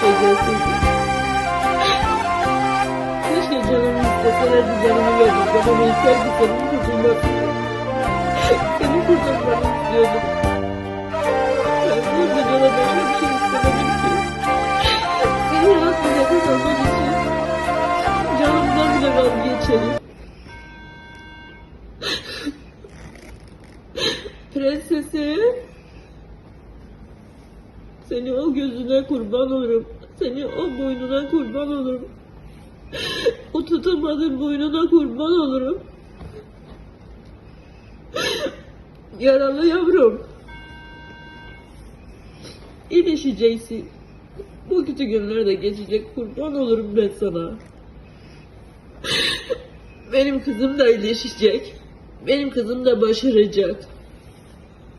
Keşke gelseydi. Keşke canımı isteselerdi canımı verirdi. Canımı isterdi canımı kurtulmak. Seni kurtarmak istiyordum. Ben burada cana başka bir şey istemedim ki. Seni bir nefes almak için canımdan bile vazgeçelim. Prensesim. Seni o gözüne kurban olurum. Seni o boynuna kurban olurum. O tutamadığın boynuna kurban olurum. Yaralı yavrum. İyileşeceksin. Bu kötü günler de geçecek. Kurban olurum ben sana. Benim kızım da iyileşecek. Benim kızım da başaracak.